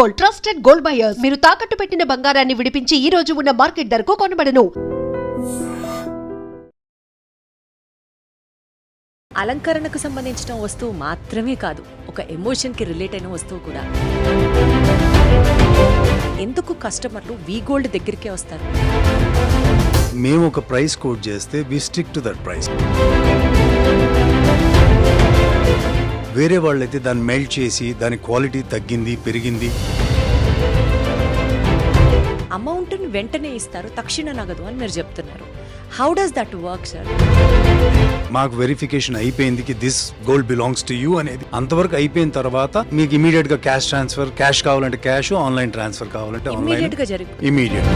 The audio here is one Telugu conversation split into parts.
Gold trusted gold buyers. మీరు తాకట్టు పెట్టిన బంగారాన్ని విడిపించి ఈ రోజు ఉన్న మార్కెట్ ధరకు కొనబడను. అలంకరణకు సంబంధించిన వస్తువు మాత్రమే కాదు ఒక ఎమోషన్కి రిలేట్ అయిన వస్తువు కూడా. ఎందుకు కస్టమర్లు వీ గోల్డ్ దగ్గరికే వస్తారు? మేము ఒక ప్రైస్ కోట్ చేస్తే we stick to that price. వేరే వాళ్ళైతే దాన్ని మెల్ట్ చేసి దాని క్వాలిటీ తగ్గింది పెరిగింది. అమౌంట్ని వెంటనే ఇస్తారు తక్షణ నగదు అని మీరు చెప్తున్నారు. How does that work sir మాకు వెరిఫికేషన్ అయిపోయింది this gold belongs to you అనేది అంతవరకు అయిపోయిన తర్వాత మీకు ఇమీడియట్గా క్యాష్ ట్రాన్స్ఫర్ క్యాష్ కావాలంటే క్యాష్ ఆన్లైన్ ట్రాన్స్ఫర్ కావాలంటే online immediate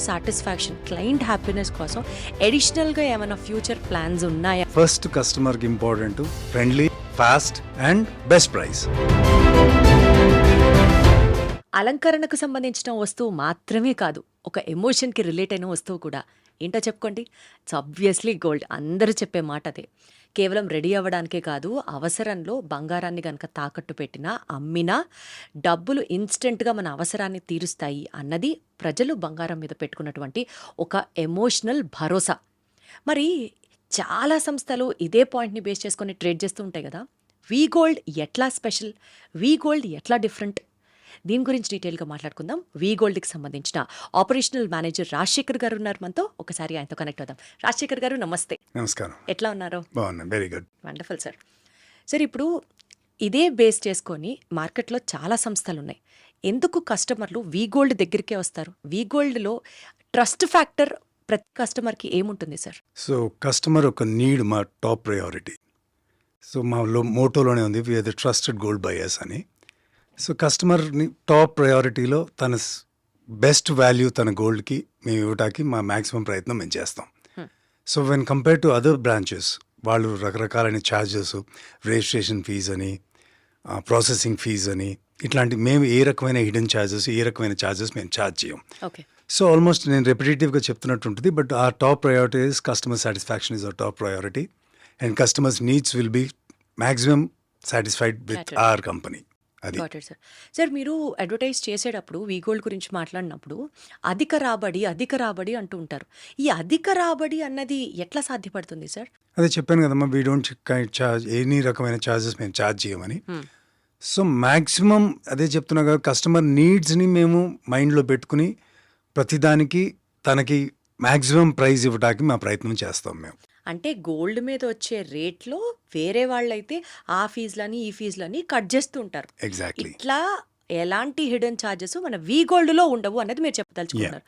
customer satisfaction client happiness కోసం అడిషనల్గా ఏమైనా ఫ్యూచర్ ప్లాన్స్ ఉన్నాయా? ఫస్ట్ కస్టమర్కి important friendly fast and best price అలంకరణకు సంబంధించిన వస్తువు మాత్రమే కాదు ఒక ఎమోషన్కి రిలేట్ అయిన వస్తువు కూడా. ఏంటో చెప్పుకోండి. ఇట్స్ అబ్వియస్లీ గోల్డ్ అందరూ చెప్పే మాట అదే కేవలం రెడీ అవ్వడానికే కాదు అవసరంలో బంగారాన్ని కనుక తాకట్టు పెట్టినా అమ్మినా డబ్బులు ఇన్స్టెంట్గా మన అవసరాన్ని తీరుస్తాయి అన్నది ప్రజలు బంగారం మీద పెట్టుకున్నటువంటి ఒక ఎమోషనల్ భరోసా. మరి చాలా సంస్థలు ఇదే పాయింట్ని బేస్ చేసుకొని ట్రేడ్ చేస్తూ ఉంటాయి కదా. వీ గోల్డ్ ఎట్లా స్పెషల్? వీ గోల్డ్ ఎట్లా డిఫరెంట్? దీని గురించి డీటెయిల్గా మాట్లాడుకుందాం. వీ గోల్డ్కి సంబంధించిన ఆపరేషనల్ మేనేజర్ రాజశేఖర్ గారు ఉన్నారు మనతో. ఒకసారి ఆయనతో కనెక్ట్ అవుదాం. రాజశేఖర్ గారు నమస్తే. నమస్కారం. ఎట్లా ఉన్నారు? బాగున్నా. Very good. Wonderful sir. Sir ఇప్పుడు ఇదే బేస్ చేసుకొని మార్కెట్లో చాలా సంస్థలు ఉన్నాయి ఎందుకు కస్టమర్లు వీ గోల్డ్ దగ్గరికే వస్తారు? వీ గోల్డ్లో ట్రస్ట్ ఫ్యాక్టర్ ప్రతి కస్టమర్కి ఏముంటుంది సార్? సో కస్టమర్ ఒక నీడ్ మా టాప్ ప్రయారిటీ. సో మా మోటోలోనే ఉంది. We the trusted gold buyers అని. సో కస్టమర్ని టాప్ ప్రయారిటీలో తన బెస్ట్ వాల్యూ తన గోల్డ్కి మేము ఇవ్వటానికి మా మ్యాక్సిమం ప్రయత్నం మేము చేస్తాం. So when compare to other branches వాళ్ళు రకరకాలైన ఛార్జెస్ రిజిస్ట్రేషన్ ఫీజ్ అని ప్రాసెసింగ్ ఫీజ్ అని ఇట్లాంటి మేము ఏ రకమైన హిడెన్ ఛార్జెస్ ఏ రకమైన ఛార్జెస్ మేము ఛార్జ్ చేయం సో ఆల్మోస్ట్ నేను రెపిటేటివ్గా చెప్తున్నట్టు ఉంటుంది బట్ ఆ top priority is customer satisfaction is a top priority. And customers needs will be maximum satisfied with. Our company. అది. గాట్ ఇట్ సార్ సార్ మీరు అడ్వర్టైజ్ చేసేటప్పుడు వీ గోల్డ్ గురించి మాట్లాడినప్పుడు అధిక రాబడి అధిక రాబడి అంటూ ఉంటారు. ఈ అధిక రాబడి అన్నది ఎట్లా సాధ్యపడుతుంది సార్ అదే చెప్పాను కదమ్మా వీ డోంట్ చార్జ్ ఎనీ రకమైన ఛార్జెస్ మేము ఛార్జ్ చేయమని. Hmm. సో మ్యాక్సిమం అదే చెప్తున్నా కదా కస్టమర్ నీడ్స్ని మేము మైండ్లో పెట్టుకుని ప్రతిదానికి తనకి మ్యాక్సిమం ప్రైస్ ఇవ్వడానికి మా ప్రయత్నం చేస్తాం మేము. అంటే గోల్డ్ మీద వచ్చే రేట్లో వేరే వాళ్ళైతే ఆ ఫీజులని ఈ ఫీజులని కట్ చేస్తూ ఉంటారు. ఎగ్జాక్ట్లీ ఇట్లా ఎలాంటి హిడెన్ ఛార్జెస్ మన వీ గోల్డ్లో ఉండవు అనేది మీరు చెప్పదలుచుకున్నారు.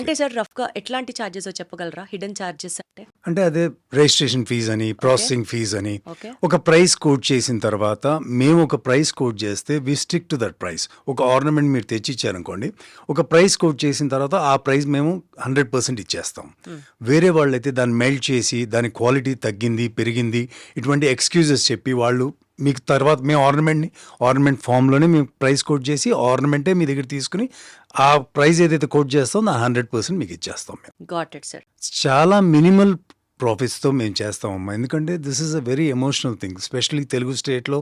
అంటే సార్ రఫ్గా ఎట్లాంటి ఛార్జెస్ చెప్పగలరా? హిడెన్ ఛార్జెస్ అంటే? అంటే అదే రిజిస్ట్రేషన్ ఫీజ్ అని ప్రాసెసింగ్ ఫీజ్ అని. ఒక ప్రైస్ కోట్ చేసిన తర్వాత మేము ఒక ప్రైస్ కోట్ చేస్తే we stick to that price ఒక ఆర్నమెంట్ మీరు తెచ్చి ఇచ్చారనుకోండి ఒక ప్రైస్ కోట్ చేసిన తర్వాత ఆ ప్రైస్ మేము హండ్రెడ్ పర్సెంట్ ఇచ్చేస్తాం. వేరే వాళ్ళైతే దాన్ని మెల్ట్ చేసి దాని క్వాలిటీ తగ్గింది పెరిగింది ఇటువంటి ఎక్స్క్యూజెస్ చెప్పి వాళ్ళు మీకు తర్వాత మేము ఆర్నమెంట్ని ఆర్నమెంట్ ఫామ్లోనే మేము ప్రైస్ కోట్ చేసి ఆర్నమెంటే మీ దగ్గర తీసుకుని ఆ ప్రైస్ ఏదైతే కోట్ చేస్తామో ఆ హండ్రెడ్ పర్సెంట్ మీకు ఇచ్చేస్తాం మేము. గాట్ ఇట్ సార్ చాలా మినిమల్ ప్రాఫిట్స్తో మేము చేస్తామమ్మా. ఎందుకంటే this is a very emotional thing specially Telugu స్టేట్లో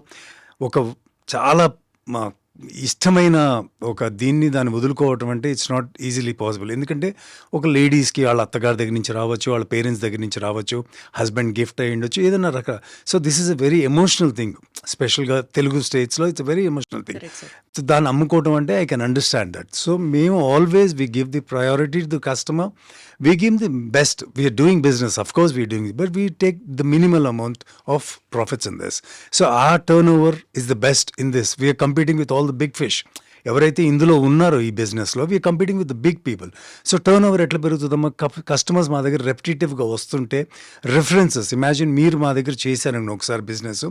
ఒక చాలా మా ఇష్టమైన ఒక దీన్ని దాన్ని వదులుకోవటం అంటే ఇట్స్ నాట్ ఈజీలీ పాసిబుల్ ఎందుకంటే ఒక లేడీస్కి వాళ్ళ అత్తగారి దగ్గర నుంచి రావచ్చు వాళ్ళ పేరెంట్స్ దగ్గర నుంచి రావచ్చు హస్బెండ్ గిఫ్ట్ అయ్యి ఉండొచ్చు ఏదైనా రక. So this is a very emotional thing స్పెషల్గా తెలుగు స్టేట్స్లో it's very emotional thing so దాన్ని అమ్ముకోవటం అంటే I can understand that so మేము always we give the priority to the customer we give the best we are doing business of course we doing but we take the minimal amount of profits in this so uh turnover is the best in this we are competing with all the big fish ఎవరైతే ఇందులో ఉన్నారో ఈ బిజినెస్లో we are competing with the big people so turnover ఎట్లా పెరుగుతుందమ్మా? కస్టమర్స్ మా దగ్గర రెపిటేటివ్గా వస్తుంటే రిఫరెన్సెస్ ఇమాజిన్ మీరు మా దగ్గర చేశారండి ఒకసారి business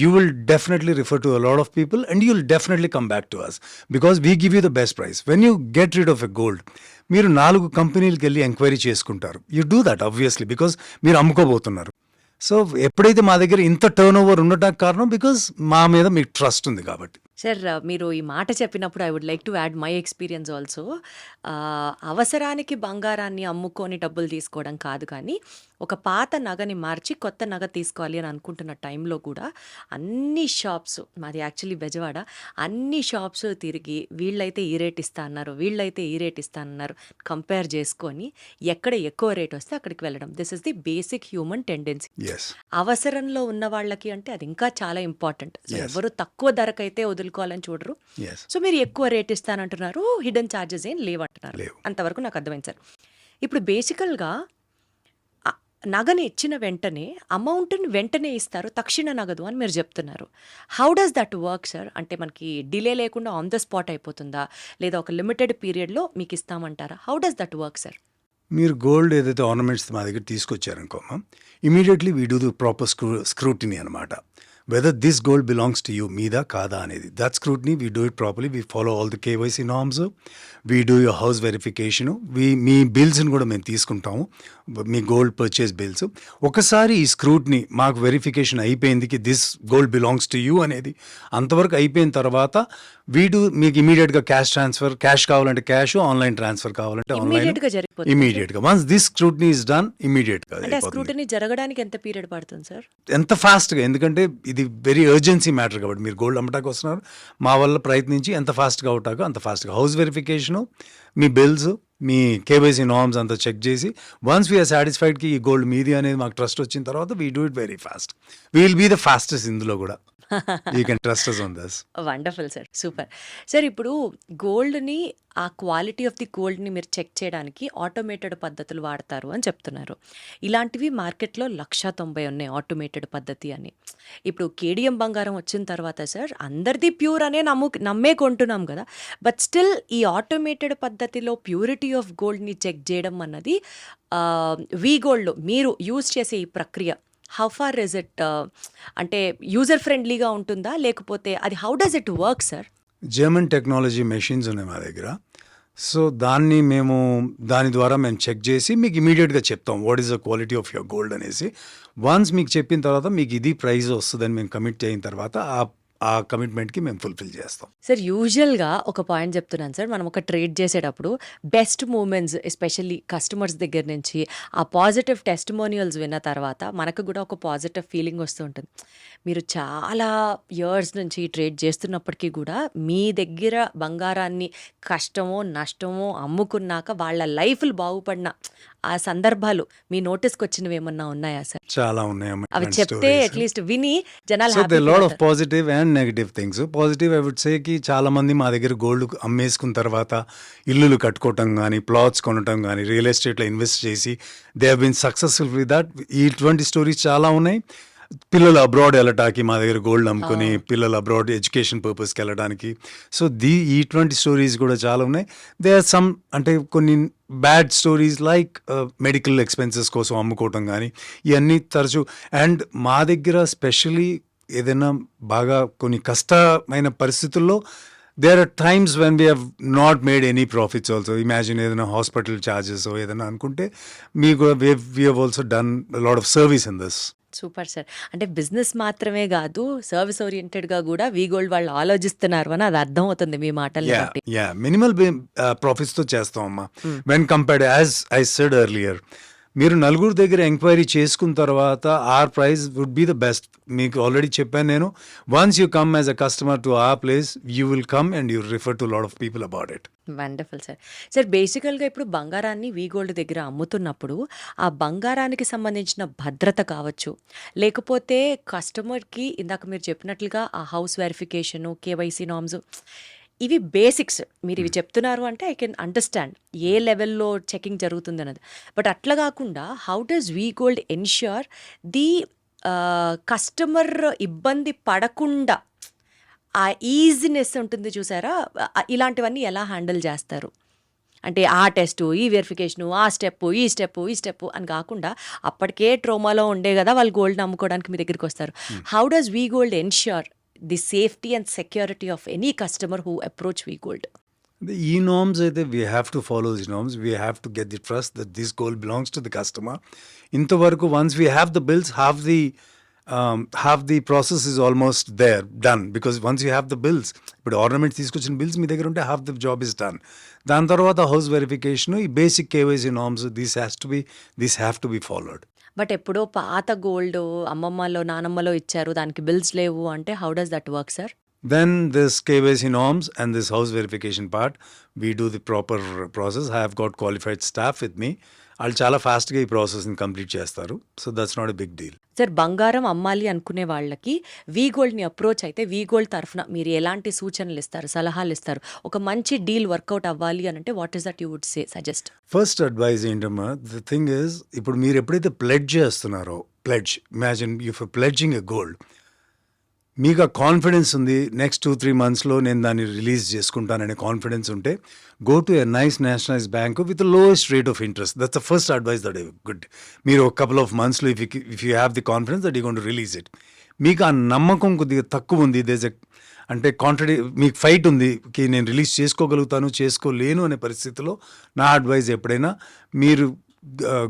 you will definitely refer to a lot of people and you will definitely come back to us because we give you the best price when you get rid of a gold మీరు నాలుగు కంపెనీలకు వెళ్ళి ఎంక్వైరీ చేసుకుంటారు. You do that obviously because మీరు అమ్ముకోబోతున్నారు. సో ఎప్పుడైతే మా దగ్గర ఇంత టర్న్ ఓవర్ ఉండటానికి కారణం బికాస్ మా మీద మీకు ట్రస్ట్ ఉంది కాబట్టి. సార్ మీరు ఈ మాట చెప్పినప్పుడు I would like to add my experience also అవసరానికి బంగారాన్ని అమ్ముకొని డబ్బులు తీసుకోవడం కాదు కానీ ఒక పాత నగని మార్చి కొత్త నగ తీసుకోవాలి అని అనుకుంటున్న టైంలో కూడా అన్ని షాప్స్ మాది యాక్చువల్లీ బెజవాడ అన్ని షాప్స్ తిరిగి వీళ్ళైతే ఈ రేట్ ఇస్తా అన్నారు వీళ్ళైతే ఈ రేట్ ఇస్తా అన్నారు కంపేర్ చేసుకొని ఎక్కడ ఎక్కువ రేట్ వస్తే అక్కడికి వెళ్ళడం. This is the basic human tendency అవసరంలో ఉన్న వాళ్ళకి అంటే అది ఇంకా చాలా ఇంపార్టెంట్. ఎవరు తక్కువ ధరకైతే వదులుకోవాలని చూడరు. సో మీరు ఎక్కువ రేట్ ఇస్తానంటున్నారు. హిడెన్ ఛార్జెస్ ఏం లేవంటున్నారు లేవు. అంతవరకు నాకు అర్థమైంది సార్. ఇప్పుడు బేసికల్గా నగని ఇచ్చిన వెంటనే అమౌంట్ని వెంటనే ఇస్తారు తక్షణ నగదు అని మీరు చెప్తున్నారు. How does that work sir అంటే మనకి డిలే లేకుండా ఆన్ ద స్పాట్ అయిపోతుందా? లేదా ఒక లిమిటెడ్ పీరియడ్లో మీకు ఇస్తామంటారా? How does that work sir మీరు గోల్డ్ ఏదైతే ఆర్నమెంట్స్ మా దగ్గర తీసుకొచ్చారనుకోమా immediately we do the proper screw scrutiny అనమాట whether this gold belongs to you మీదా కాదా అనేది that scrutiny we do it properly we follow all the KYC norms we do your house verification we మీ బిల్స్ని కూడా మేము తీసుకుంటాము మీ గోల్డ్ పర్చేస్ బిల్స్ ఒకసారి ఈ స్క్రూట్ని మాకు వెరిఫికేషన్ అయిపోయింది కి this gold belongs to you అనేది అంతవరకు అయిపోయిన తర్వాత వీడు మీకు ఇమీడియట్గా క్యాష్ ట్రాన్స్ఫర్ క్యాష్ కావాలంటే క్యాష్ ఆన్లైన్ ట్రాన్స్ఫర్ కావాలంటే ఆన్లైన్ Immediate గా జరిగిపోతుంది. ఇమీడియట్గా once this scrutiny is done ఇమీడియట్గా అంటే ఆ అయిపోతుంది. స్క్రూటినీ జరగడానికి ఎంత పీరియడ్ పడుతుంది సార్ ఎంత ఫాస్ట్గా ఎందుకంటే ఇది వెరీ అర్జెన్సీ మ్యాటర్ కాబట్టి. మీరు గోల్డ్ అమ్మటానికి వస్తున్నారు. మా వల్ల ప్రయత్నించి ఎంత ఫాస్ట్గా అవుటాకో అంత ఫాస్ట్గా హౌస్ వెరిఫికేషను మీ బిల్స్ మీ కేవైసీ నామ్స్ అంతా చెక్ చేసి వన్స్ వీఆర్ సాటిస్ఫైడ్కి ఈ గోల్డ్ మీది అనేది మాకు ట్రస్ట్ వచ్చిన తర్వాత we do it very fast will be the fastest ఇందులో కూడా. You can trust us on thus wonderful sir super sir ఇప్పుడు గోల్డ్ని ఆ క్వాలిటీ ఆఫ్ ది గోల్డ్ని మీరు చెక్ చేయడానికి ఆటోమేటెడ్ పద్ధతులు వాడతారు అని చెప్తున్నారు. ఇలాంటివి మార్కెట్లో లక్ష తొంభై ఉన్నాయి ఆటోమేటెడ్ పద్ధతి అని. ఇప్పుడు కేడిఎం బంగారం వచ్చిన తర్వాత సార్ అందరిది ప్యూర్ అనే నమ్ము నమ్మే కొంటున్నాం కదా. బట్ స్టిల్ ఈ ఆటోమేటెడ్ పద్ధతిలో ప్యూరిటీ ఆఫ్ గోల్డ్ని చెక్ చేయడం అన్నది వీ గోల్డ్లో మీరు యూజ్ చేసే ఈ ప్రక్రియ హౌ ఫార్ ఇస్ ఇట్ అంటే యూజర్ ఫ్రెండ్లీగా ఉంటుందా? లేకపోతే అది how does it work sir German technology machines ఉన్నాయి మా దగ్గర. సో దాన్ని మేము దాని ద్వారా మేము చెక్ చేసి మీకు ఇమీడియట్గా చెప్తాం what is the quality of your gold అనేసి. వన్స్ మీకు చెప్పిన తర్వాత మీకు ఇది ప్రైజ్ వస్తుందని మేము కమిట్ అయిన తర్వాత ఆ ఆ కమిట్మెంట్కి మేము ఫుల్ఫిల్ చేస్తాం. సార్ యూజువల్గా ఒక పాయింట్ చెప్తున్నాను సార్ మనం ఒక ట్రేడ్ చేసేటప్పుడు బెస్ట్ మూమెంట్స్ ఎస్పెషల్లీ కస్టమర్స్ దగ్గర నుంచి ఆ పాజిటివ్ టెస్టిమోనియల్స్ విన్న తర్వాత మనకు కూడా ఒక పాజిటివ్ ఫీలింగ్ వస్తూ ఉంటుంది. మీరు చాలా ఇయర్స్ నుంచి ట్రేడ్ చేస్తున్నప్పటికీ కూడా మీ దగ్గర బంగారాన్ని కష్టమో నష్టమో అమ్ముకున్నాక వాళ్ళ లైఫ్లు బాగుపడిన ఆ సందర్భాలు మీ నోటీస్కి వచ్చినవి ఏమన్నా ఉన్నాయా సార్? చాలా ఉన్నాయమ్మా. అవి చెప్తే. అట్లీస్ట్ విని జనాలు lot of positive and negative things positive I would say కి చాలా మంది మా దగ్గర గోల్డ్ అమ్మేసుకున్న తర్వాత ఇల్లులు కట్టుకోవటం కానీ ప్లాట్స్ కొనటం కానీ రియల్ ఎస్టేట్లో ఇన్వెస్ట్ చేసి they have been successful with that ఇటువంటి స్టోరీస్ చాలా ఉన్నాయి. పిల్లలు అబ్రాడ్ వెళ్ళటానికి మా దగ్గర గోల్డ్ అమ్ముకొని పిల్లలు అబ్రాడ్ ఎడ్యుకేషన్ పర్పస్కి వెళ్ళడానికి సో దీ ఇటువంటి స్టోరీస్ కూడా చాలా ఉన్నాయి. దే ఆర్ సమ్ అంటే కొన్ని bad stories like medical expenses కోసం అమ్ముకోవటం కానీ ఇవన్నీ తరచూ. అండ్ మా దగ్గర స్పెషలీ ఏదైనా బాగా కొన్ని కష్టమైన పరిస్థితుల్లో there are times when we have not made any profits also imagine ఏదైనా హాస్పిటల్ ఛార్జెస్ ఏదైనా అనుకుంటే మీకు we have also done lot of service in this super sir. అంటే బిజినెస్ మాత్రమే కాదు సర్వీస్ ఓరియంటెడ్గా కూడా వీ గోల్డ్ వాళ్ళు ఆలోచిస్తున్నారు అని అది అర్థం అవుతుంది మీ యా మినిమల్ ప్రాఫిట్స్తో చేస్తాం అమ్మా. When compared as I said earlier మీరు నలుగురు దగ్గర ఎంక్వైరీ చేసుకున్న తర్వాత our price would be the best. మీకు ఆల్రెడీ చెప్పాను నేను. Once you come as a customer to our place you will come and you refer to lot of people about it. Wonderful sir. Sir బేసికల్గా ఇప్పుడు బంగారాన్ని వీ గోల్డ్ దగ్గర అమ్ముతున్నప్పుడు ఆ బంగారానికి సంబంధించిన భద్రత కావచ్చు. లేకపోతే కస్టమర్కి ఇందాక మీరు చెప్పినట్లుగా ఆ హౌస్ వెరిఫికేషను కేవైసీ నామ్స్ ఇవి బేసిక్స్. మీరు ఇవి చెప్తున్నారు అంటే ఐ కెన్ అండర్స్టాండ్ ఏ లెవెల్లో చెకింగ్ జరుగుతుంది అన్నది. బట్ అట్లా కాకుండా how does V Gold ensure the customer ఇబ్బంది పడకుండా ఆ ఈజీనెస్ ఉంటుంది చూసారా? ఇలాంటివన్నీ ఎలా హ్యాండిల్ చేస్తారు? అంటే ఆ టెస్ట్ ఈ వెరిఫికేషను ఆ స్టెప్ ఈ స్టెప్ ఈ స్టెప్ అని కాకుండా అప్పటికే ట్రోమాలో ఉండే కదా వాళ్ళు గోల్డ్ అమ్ముకోవడానికి మీ దగ్గరికి వస్తారు. How does V Gold ensure the safety and security of any customer who approach V Gold ఈ నామ్స్ అయితే we have to follow this norms we have to get the trust that this gold belongs to the customer ఇంతవరకు once we have the bills have the um, the process process almost there done because once you have the bills ఇప్పుడు ఆర్నమెంట్స్ తీసుకొచ్చిన బిల్స్ మీ దగ్గర ఉంటే half the job is done దాని తర్వాత హౌస్ వెరిఫికేషన్ ఈ basic KYC norms this has to be this have to be followed but ఎప్పుడో పాత గోల్డ్ అమ్మమ్మలో నానమ్మలో ఇచ్చారు. దానికి బిల్స్ లేవు అంటే how does that work sir then this KYC norms and this house verification part we do the proper process I have got qualified staff with me వాళ్ళు చాలా ఫాస్ట్గా ఈ ప్రాసెస్ని కంప్లీట్ చేస్తారు. So that's not a big deal sir బంగారం అమ్మాలి అనుకునే వాళ్ళకి వీ గోల్డ్ని అప్రోచ్ అయితే వీ గోల్డ్ తరఫున మీరు ఎలాంటి సూచనలు ఇస్తారు సలహాలు ఇస్తారు? ఒక మంచి డీల్ వర్కౌట్ అవ్వాలి అని అంటే what is that you would say suggest first advise ఏంటమ్మా ద థింగ్ ఇస్ ఇప్పుడు మీరు ఎప్పుడైతే ప్లెడ్జ్ చేస్తున్నారో pledge imagine you for pledging a gold మీకు ఆ కాన్ఫిడెన్స్ ఉంది నెక్స్ట్ టూ త్రీ మంత్స్లో నేను దాన్ని రిలీజ్ చేసుకుంటాననే కాన్ఫిడెన్స్ ఉంటే go to a nice nationalise bank with lowest rate of interest. That's the first advice that good మీరు ఒక కపుల్ ఆఫ్ మంత్స్లో if if you have the confidence that you gone to release it మీకు ఆ నమ్మకం కొద్దిగా తక్కువ ఉంది దేజ్ ఎ అంటే కాంట్రడి మీకు ఫైట్ ఉంది కి నేను రిలీజ్ చేసుకోగలుగుతాను చేసుకోలేను అనే పరిస్థితిలో నా అడ్వైజ్ ఎప్పుడైనా మీరు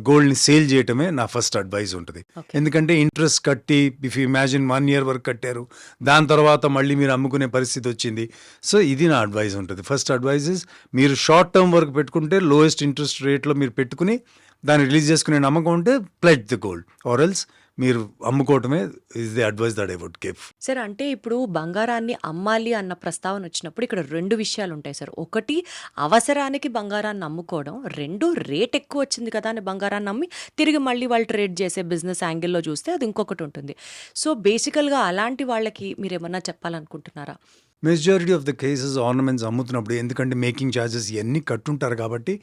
గోల్డ్ని సేల్ చేయటమే నా ఫస్ట్ అడ్వైజ్ ఉంటుంది. ఎందుకంటే ఇంట్రెస్ట్ కట్టి if you imagine one year వరకు కట్టారు దాని తర్వాత మళ్ళీ మీరు అమ్ముకునే పరిస్థితి వచ్చింది. సో ఇది నా అడ్వైజ్ ఉంటుంది. ఫస్ట్ అడ్వైజ్ ఇస్ మీరు షార్ట్ టర్మ్ వరకు పెట్టుకుంటే లోయెస్ట్ ఇంట్రెస్ట్ రేట్లో మీరు పెట్టుకుని దాన్ని రిలీజ్ చేసుకునే నమ్మకం ఉంటే pled the gold. Or else మీరు అమ్ముకోవటమే is the advice that I would give sir అంటే ఇప్పుడు బంగారాన్ని అమ్మాలి అన్న ప్రస్తావన వచ్చినప్పుడు ఇక్కడ రెండు విషయాలు ఉంటాయి సార్ ఒకటి అవసరానికి బంగారాన్ని అమ్ముకోవడం. రెండు రేట్ ఎక్కువ వచ్చింది కదా అని బంగారాన్ని అమ్మి తిరిగి మళ్ళీ వాళ్ళు ట్రేడ్ చేసే బిజినెస్ యాంగిల్లో చూస్తే అది ఇంకొకటి ఉంటుంది. సో బేసికల్గా అలాంటి వాళ్ళకి మీరు ఏమన్నా చెప్పాలనుకుంటున్నారా? Majority of the cases ornaments అమ్ముతున్నప్పుడు ఎందుకంటే మేకింగ్ ఛార్జెస్ ఇవన్నీ కట్టుంటారు కాబట్టి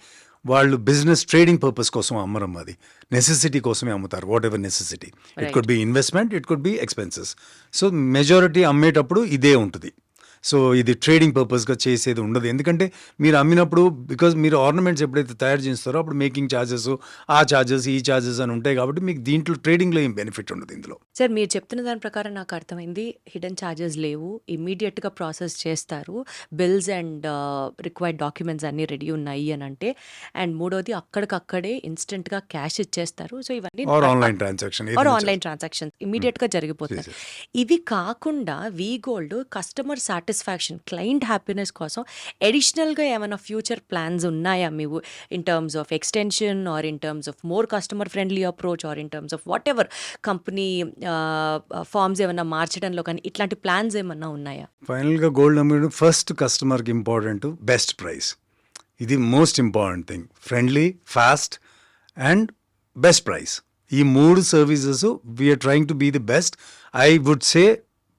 వాళ్ళు బిజినెస్ ట్రేడింగ్ పర్పస్ కోసం అమ్మరం అది. నెసెసిటీ కోసమే అమ్ముతారు whatever necessity it. Could be investment it could be expenses so majority అమ్మేటప్పుడు ఇదే ఉంటుంది. సో ఇది ట్రేడింగ్ పర్పస్గా చేసేది ఉండదు. ఎందుకంటే మీరు అమ్మినప్పుడు బికాజ్ మీరు ఆర్నమెంట్స్ ఎప్పుడైతే తయారు చేస్తారో అప్పుడు మేకింగ్ ఛార్జెస్ ఆ ఛార్జెస్ ఈ ఛార్జెస్ అని ఉంటాయి కాబట్టి మీకు దీంట్లో ట్రేడింగ్లో ఏం బెనిఫిట్ ఉండదు ఇందులో. సార్ మీరు చెప్తున్న దాని ప్రకారం నాకు అర్థమైంది. హిడెన్ ఛార్జెస్ లేవు. ఇమ్మీడియట్గా ప్రాసెస్ చేస్తారు. బిల్స్ అండ్ రిక్వైర్డ్ డాక్యుమెంట్స్ అన్నీ రెడీ ఉన్నాయి అని అంటే అండ్ మూడోది అక్కడికక్కడే ఇన్స్టెంట్గా క్యాష్ ఇచ్చేస్తారు. సో ఇవన్నీ ఆన్లైన్ ట్రాన్సాక్షన్ ఆన్లైన్ ట్రాన్సాక్షన్స్ ఇమీడియట్గా జరిగిపోతాయి. ఇవి కాకుండా V Gold customer satisfaction client happiness కోసం అడిషనల్గా ఏమైనా ఫ్యూచర్ ప్లాన్స్ ఉన్నాయా? మీవు in terms of extension or in terms of more customer friendly approach or in terms of whatever company forms ఏమైనా మార్చడంలో కానీ ఇట్లాంటి ప్లాన్స్ ఏమన్నా ఉన్నాయా? ఫైనల్గా గోల్డ్ అమ్మడం ఫస్ట్ కస్టమర్కి ఇంపార్టెంట్ బెస్ట్ ప్రైస్. ఇది most important thing. Friendly fast and best price. ఈ మూడు services we are trying to be the best. I would say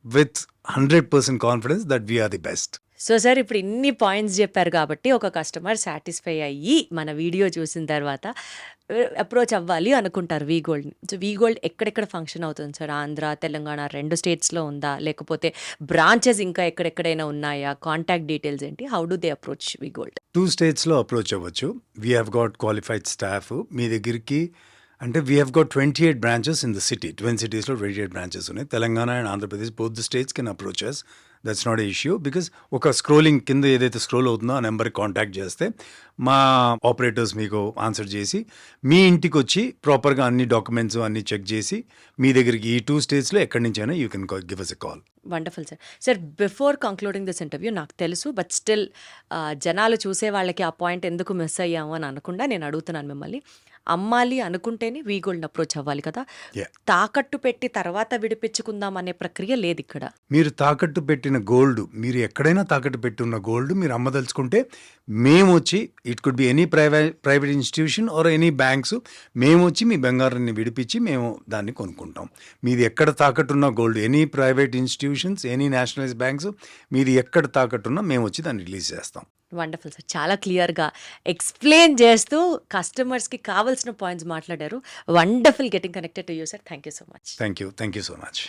with hundred percent confidence that we are the best. So sir ఇప్పుడు ఇన్ని పాయింట్స్ చెప్పారు కాబట్టి ఒక కస్టమర్ సాటిస్ఫై అయ్యి మన వీడియో చూసిన తర్వాత అప్రోచ్ అవ్వాలి అనుకుంటారు V Gold so V Gold ఎక్కడెక్కడ ఫంక్షన్ అవుతుంది సార్? ఆంధ్ర తెలంగాణ రెండు స్టేట్స్లో ఉందా? లేకపోతే బ్రాంచెస్ ఇంకా ఎక్కడెక్కడైనా ఉన్నాయా? కాంటాక్ట్ డీటెయిల్స్ ఏంటి? How do they approach V Gold two స్టేట్స్లో అప్రోచ్ అవ్వచ్చు. We have got qualified staff మీ దగ్గరికి అంటే we have got twenty eight branches in the city ట్వెన్ సిటీస్లో ట్వంటీ ఎయిట్ బ్రాంచెస్ ఉన్నాయి. Telangana and Andhra Pradesh both the states can approaches that's not issue because ఒక స్క్రోలింగ్ కింద ఏదైతే స్క్రోల్ అవుతుందో ఆ నెంబర్కి కాంటాక్ట్ చేస్తే మా ఆపరేటర్స్ మీకు ఆన్సర్ చేసి మీ ఇంటికి వచ్చి ప్రాపర్గా అన్ని డాక్యుమెంట్స్ అన్ని చెక్ చేసి మీ దగ్గరికి ఈ టూ స్టేట్స్లో ఎక్కడి నుంచైనా you can give us a call wonderful sir sir before concluding this interview నాకు తెలుసు బట్ స్టిల్ uh, జనాలు చూసే వాళ్ళకి ఆ పాయింట్ ఎందుకు మిస్ అయ్యాము అని అనకుండా నేను అడుగుతున్నాను మిమ్మల్ని. అమ్మాలి అనుకుంటేనే వీ గోల్డ్ అప్రోచ్ అవ్వాలి కదా. తాకట్టు పెట్టి తర్వాత విడిపించుకుందాం అనే ప్రక్రియ లేదు ఇక్కడ మీరు తాకట్టు పెట్టిన గోల్డ్ మీరు ఎక్కడైనా తాకట్టు పెట్టున్న గోల్డ్ మీరు అమ్మదలుచుకుంటే మేము వచ్చి it could be any private private institution or any banks మేము వచ్చి మీ బంగారాన్ని విడిపించి మేము దాన్ని కొనుక్కుంటాం. మీది ఎక్కడ తాకట్టున్న gold any private institutions any nationalize banks మీది ఎక్కడ తాకట్టున్నా మేము వచ్చి దాన్ని రిలీజ్ చేస్తాం. వండర్ఫుల్ సార్ చాలా క్లియర్గా ఎక్స్ప్లెయిన్ చేస్తూ కస్టమర్స్కి కావాల్సిన పాయింట్స్ మాట్లాడారు. Wonderful getting connected to you sir thank you so much thank you thank you so much